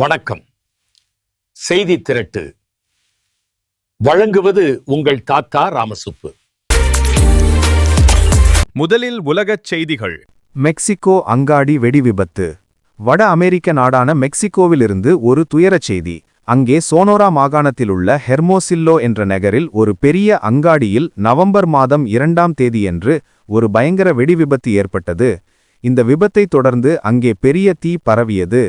வணக்கம். செய்தி திரட்டு. வழங்குவது உங்கள் தாத்தா ராமசுப்பு. முதலில் உலகச் செய்திகள். மெக்சிகோ அங்காடி வெடி விபத்து. வட அமெரிக்க நாடான மெக்சிகோவிலிருந்து ஒரு துயரச் செய்தி. அங்கே சோனோரா மாகாணத்திலுள்ள ஹெர்மோசில்லோ என்ற நகரில் ஒரு பெரிய அங்காடியில் நவம்பர் மாதம் இரண்டாம் தேதியன்று ஒரு பயங்கர வெடி விபத்து ஏற்பட்டது. இந்த விபத்தை தொடர்ந்து அங்கே பெரிய தீ பரவியது.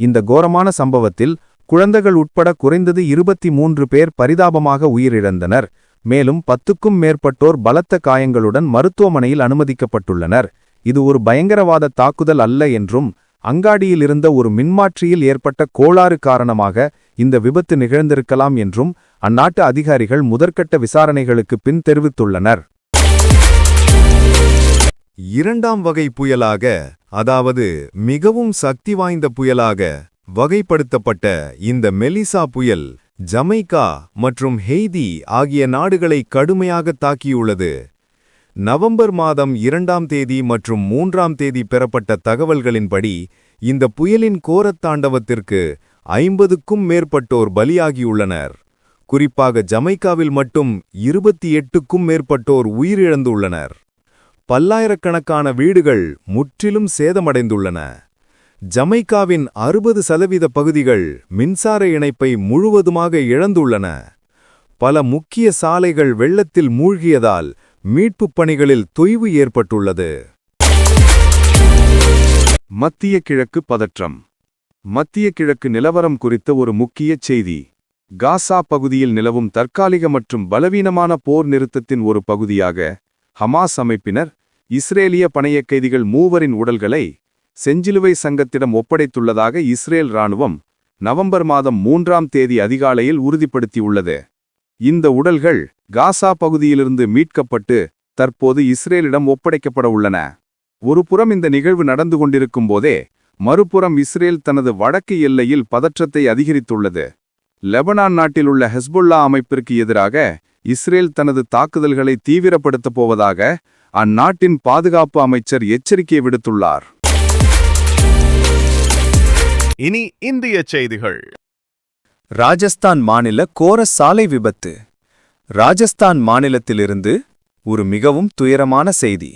இந்த கோரமான சம்பவத்தில் குழந்தைகள் உட்பட குறைந்தது இருபத்தி மூன்று பேர் பரிதாபமாக உயிரிழந்தனர். மேலும் பத்துக்கும் மேற்பட்டோர் பலத்த காயங்களுடன் மருத்துவமனையில் அனுமதிக்கப்பட்டுள்ளனர். இது ஒரு பயங்கரவாத தாக்குதல் அல்ல என்றும் அங்காடியில் இருந்த ஒரு மின்மாற்றியில் ஏற்பட்ட கோளாறு காரணமாக இந்த விபத்து நிகழ்ந்திருக்கலாம் என்றும் அந்நாட்டு அதிகாரிகள் முதற்கட்ட விசாரணைகளுக்கு பின் தெரிவித்துள்ளனர். இரண்டாம் வகை புயலாக அதாவது மிகவும் சக்தி வாய்ந்த புயலாக வகைப்படுத்தப்பட்ட இந்த மெலிசா புயல் ஜமைக்கா மற்றும் ஹெய்தி ஆகிய நாடுகளை கடுமையாக தாக்கியுள்ளது. நவம்பர் மாதம் இரண்டாம் தேதி மற்றும் மூன்றாம் தேதி பெறப்பட்ட தகவல்களின்படி இந்த புயலின் கோரத்தாண்டவத்திற்கு ஐம்பதுக்கும் மேற்பட்டோர் பலியாகியுள்ளனர். குறிப்பாக ஜமைக்காவில் மட்டும் இருபத்தி எட்டுக்கும் மேற்பட்டோர் உயிரிழந்துள்ளனர். பல்லாயிரக்கணக்கான வீடுகள் முற்றிலும் சேதமடைந்துள்ளன. ஜமைக்காவின் அறுபது சதவீத பகுதிகள் மின்சார இணைப்பை முழுவதுமாக இழந்துள்ளன. பல முக்கிய சாலைகள் வெள்ளத்தில் மூழ்கியதால் மீட்புப் பணிகளில் தொய்வு ஏற்பட்டுள்ளது. மத்திய கிழக்கு பதற்றம். மத்திய கிழக்கு நிலவரம் குறித்த ஒரு முக்கிய செய்தி. காசா பகுதியில் நிலவும் தற்காலிக மற்றும் பலவீனமான போர் நிறுத்தத்தின் ஒரு பகுதியாக ஹமாஸ் அமைப்பினர் இஸ்ரேலிய பணைய கைதிகள் மூவரின் உடல்களை செஞ்சிலுவை சங்கத்திடம் ஒப்படைத்துள்ளதாக இஸ்ரேல் இராணுவம் நவம்பர் மாதம் மூன்றாம் தேதி அதிகாலையில் உறுதிப்படுத்தியுள்ளது. இந்த உடல்கள் காசா பகுதியிலிருந்து மீட்கப்பட்டு தற்போது இஸ்ரேலிடம் ஒப்படைக்கப்பட உள்ளன. ஒருபுறம் இந்த நிகழ்வு நடந்து கொண்டிருக்கும் போதே மறுபுறம் இஸ்ரேல் தனது வடக்கு எல்லையில் பதற்றத்தை அதிகரித்துள்ளது. லெபனான் நாட்டில் உள்ள ஹெஸ்புல்லா அமைப்பிற்கு எதிராக இஸ்ரேல் தனது தாக்குதல்களை தீவிரப்படுத்தப் போவதாக அந்நாட்டின் பாதுகாப்பு அமைச்சர் எச்சரிக்கை விடுத்துள்ளார். இனி இந்திய செய்திகள். ராஜஸ்தான் மாநில கோர சாலை விபத்து. ராஜஸ்தான் மாநிலத்திலிருந்து ஒரு மிகவும் துயரமான செய்தி.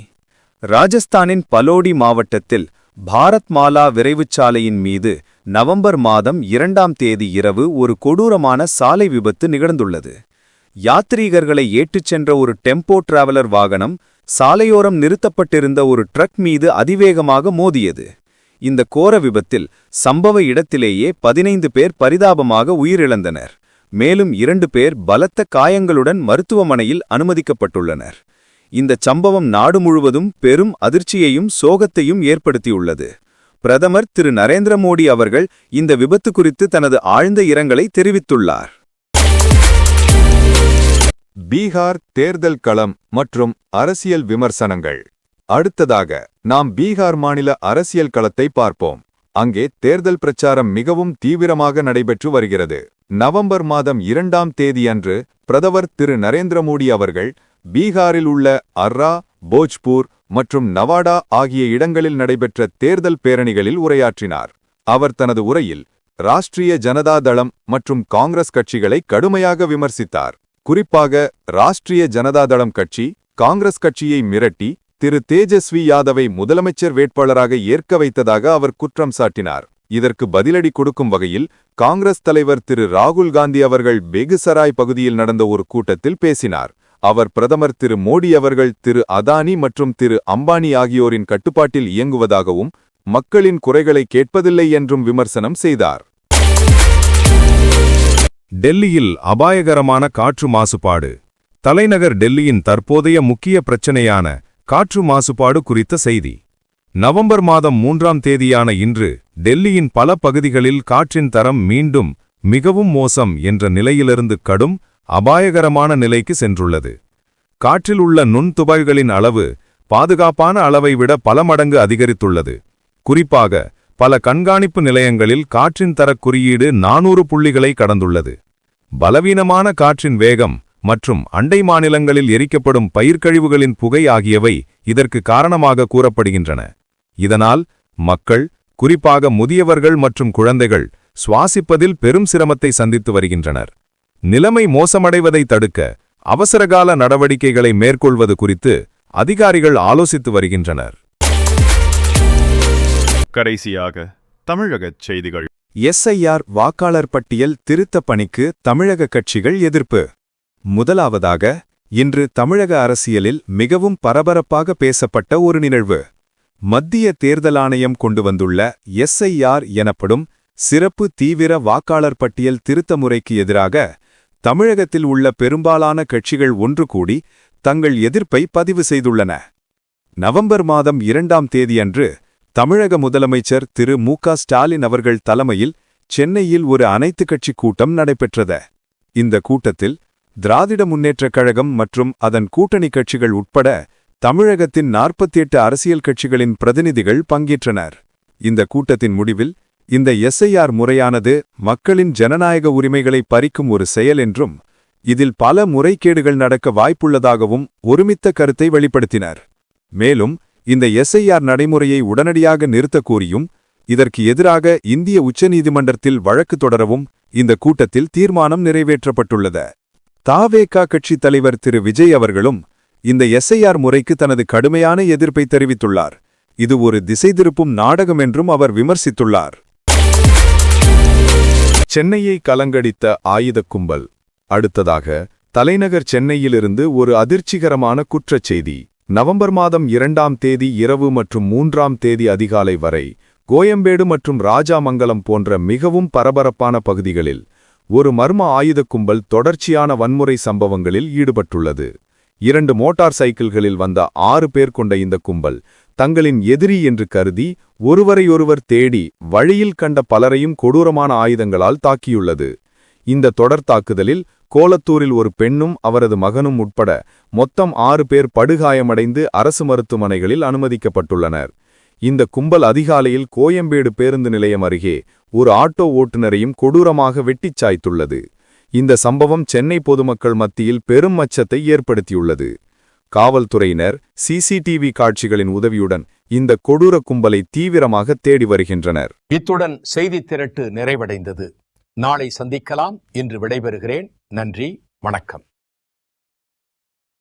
ராஜஸ்தானின் பலோடி மாவட்டத்தில் பாரத் மாலா விரைவுச் சாலையின் மீது நவம்பர் மாதம் இரண்டாம் தேதி இரவு ஒரு கொடூரமான சாலை விபத்து நிகழ்ந்துள்ளது. யாத்ரீகர்களை ஏற்றுச் சென்ற ஒரு டெம்போ டிராவலர் வாகனம் சாலையோரம் நிறுத்தப்பட்டிருந்த ஒரு ட்ரக் மீது அதிவேகமாக மோதியது. இந்த கோர விபத்தில் சம்பவ இடத்திலேயே பதினைந்து பேர் பரிதாபமாக உயிரிழந்தனர். மேலும் இரண்டு பேர் பலத்த காயங்களுடன் மருத்துவமனையில் அனுமதிக்கப்பட்டுள்ளனர். இந்த சம்பவம் நாடு முழுவதும் பெரும் அதிர்ச்சியையும் சோகத்தையும் ஏற்படுத்தியுள்ளது. பிரதமர் திரு நரேந்திர மோடி அவர்கள் இந்த விபத்து குறித்து தனது ஆழ்ந்த இரங்கலை தெரிவித்துள்ளார். பீகார் தேர்தல் களம் மற்றும் அரசியல் விமர்சனங்கள். அடுத்ததாக நாம் பீகார் மாநில அரசியல் களத்தை பார்ப்போம். அங்கே தேர்தல் பிரச்சாரம் மிகவும் தீவிரமாக நடைபெற்று வருகிறது. நவம்பர் மாதம் இரண்டாம் தேதியன்று பிரதமர் திரு. நரேந்திர மோடி அவர்கள் பீகாரில் உள்ள அர்ரா போஜ்பூர் மற்றும் நவாடா ஆகிய இடங்களில் நடைபெற்ற தேர்தல் பேரணிகளில் உரையாற்றினார். அவர் தனது உரையில் ராஷ்டிரிய ஜனதா தளம் மற்றும் காங்கிரஸ் கட்சிகளை கடுமையாக விமர்சித்தார். குறிப்பாக ராஷ்டிரிய ஜனதாதளம் கட்சி காங்கிரஸ் கட்சியை மிரட்டி திரு தேஜஸ்வி யாதவை முதலமைச்சர் வேட்பாளராக ஏற்க வைத்ததாக அவர் குற்றம் சாட்டினார். இதற்கு பதிலடி கொடுக்கும் வகையில் காங்கிரஸ் தலைவர் திரு ராகுல் காந்தி அவர்கள் பெகுசராய் பகுதியில் நடந்த ஒரு கூட்டத்தில் பேசினார். அவர் பிரதமர் திரு மோடி அவர்கள் திரு அதானி மற்றும் திரு அம்பானி ஆகியோரின் கட்டுப்பாட்டில் இயங்குவதாகவும் மக்களின் குறைகளை கேட்பதில்லை என்றும் விமர்சனம் செய்தார். டெல்லியில் அபாயகரமான காற்று மாசுபாடு. தலைநகர் டெல்லியின் தற்போதைய முக்கிய பிரச்சனையான காற்று மாசுபாடு குறித்த செய்தி. நவம்பர் மாதம் மூன்றாம் தேதியான இன்று டெல்லியின் பல பகுதிகளில் காற்றின் தரம் மீண்டும் மிகவும் மோசம் என்ற நிலையிலிருந்து கடும் அபாயகரமான நிலைக்கு சென்றுள்ளது. காற்றில் உள்ள நுண்துபாய்களின் அளவு பாதுகாப்பான அளவை விட பல மடங்கு அதிகரித்துள்ளது. குறிப்பாக பல கண்காணிப்பு நிலையங்களில் காற்றின் தரக் குறியீடு நானூறு புள்ளிகளை கடந்துள்ளது. பலவீனமான காற்றின் வேகம் மற்றும் அண்டை மாநிலங்களில் எரிக்கப்படும் பயிர்க்கழிவுகளின் புகை ஆகியவை இதற்கு காரணமாக கூறப்படுகின்றன. இதனால் மக்கள் குறிப்பாக முதியவர்கள் மற்றும் குழந்தைகள் சுவாசிப்பதில் பெரும் சிரமத்தை சந்தித்து வருகின்றனர். நிலைமை மோசமடைவதை தடுக்க அவசரகால நடவடிக்கைகளை மேற்கொள்வது குறித்து அதிகாரிகள் ஆலோசித்து வருகின்றனர். கடைசியாக தமிழகச் செய்திகள். எஸ்ஐஆர் வாக்காளர் பட்டியல் திருத்த பணிக்கு தமிழக கட்சிகள் எதிர்ப்பு. முதலாவதாக இன்று தமிழக அரசியலில் மிகவும் பரபரப்பாக பேசப்பட்ட ஒரு நிகழ்வு. மத்திய தேர்தல் ஆணையம் கொண்டு வந்துள்ள எஸ்ஐஆர் எனப்படும் சிறப்பு தீவிர வாக்காளர் பட்டியல் திருத்த முறைக்கு எதிராக தமிழகத்தில் உள்ள பெரும்பாலான கட்சிகள் ஒன்று கூடி தங்கள் எதிர்ப்பை பதிவு செய்துள்ளன. நவம்பர் மாதம் இரண்டாம் தேதியன்று தமிழக முதலமைச்சர் திரு. மு. க. ஸ்டாலின் அவர்கள் தலைமையில் சென்னையில் ஒரு அனைத்துக் கட்சி கூட்டம் நடைபெற்றது. இந்த கூட்டத்தில் திராவிட முன்னேற்றக் கழகம் மற்றும் அதன் கூட்டணி கட்சிகள் உட்பட தமிழகத்தின் 48 அரசியல் கட்சிகளின் பிரதிநிதிகள் பங்கேற்றனர். இந்த கூட்டத்தின் முடிவில் இந்த எஸ்ஐஆர் முறையானது மக்களின் ஜனநாயக உரிமைகளை பறிக்கும் ஒரு செயல் என்றும் இதில் பல முறைகேடுகள் நடக்க வாய்ப்புள்ளதாகவும் ஒருமித்த கருத்தை வெளிப்படுத்தினர். மேலும் இந்த எஸ்ஐஆர் நடைமுறையை உடனடியாக நிறுத்தக் கோரியும் இதற்கு எதிராக இந்திய உச்சநீதிமன்றத்தில் வழக்கு தொடரவும் இந்த கூட்டத்தில் தீர்மானம் நிறைவேற்றப்பட்டுள்ளது. தாவேகா கட்சித் தலைவர் திரு. விஜய் அவர்களும் இந்த எஸ்ஐஆர் முறைக்கு தனது கடுமையான எதிர்ப்பை தெரிவித்துள்ளார். இது ஒரு திசை திருப்பும் நாடகம் என்றும் அவர் விமர்சித்துள்ளார். சென்னையை கலங்கடித்த ஆயுத கும்பல். அடுத்ததாக தலைநகர் சென்னையிலிருந்து ஒரு அதிர்ச்சிகரமான குற்றச்செய்தி நவம்பர் மாதம் இரண்டாம் தேதி இரவு மற்றும் மூன்றாம் தேதி அதிகாலை வரை கோயம்பேடு மற்றும் ராஜாமங்கலம் போன்ற மிகவும் பரபரப்பான பகுதிகளில் ஒரு மர்ம ஆயுத கும்பல் தொடர்ச்சியான வன்முறை சம்பவங்களில் ஈடுபட்டுள்ளது. இரண்டு மோட்டார் சைக்கிள்களில் வந்த ஆறு பேர் கொண்ட இந்த கும்பல் தங்களின் எதிரி என்று கருதி ஒருவரையொருவர் தேடி வழியில் கண்ட பலரையும் கொடூரமான ஆயுதங்களால் தாக்கியுள்ளது. இந்த தொடர் தாக்குதலில் கோலத்தூரில் ஒரு பெண்ணும் அவரது மகனும் உட்பட மொத்தம் ஆறு பேர் படுகாயமடைந்து அரசு மருத்துவமனைகளில் அனுமதிக்கப்பட்டுள்ளனர். இந்த கும்பல் அதிகாலையில் கோயம்பேடு பேருந்து நிலையம் அருகே ஒரு ஆட்டோ ஓட்டுநரையும் கொடூரமாக வெட்டிச் சாய்த்துள்ளது. இந்த சம்பவம் சென்னை பொதுமக்கள் மத்தியில் பெரும் அச்சத்தை ஏற்படுத்தியுள்ளது. காவல்துறையினர் சிசிடிவி காட்சிகளின் உதவியுடன் இந்த கொடூர கும்பலை தீவிரமாக தேடி வருகின்றனர். இத்துடன் செய்தி திரட்டு நிறைவடைந்தது. நாளை சந்திக்கலாம். இன்று விடைபெறுகிறேன். நன்றி. வணக்கம்.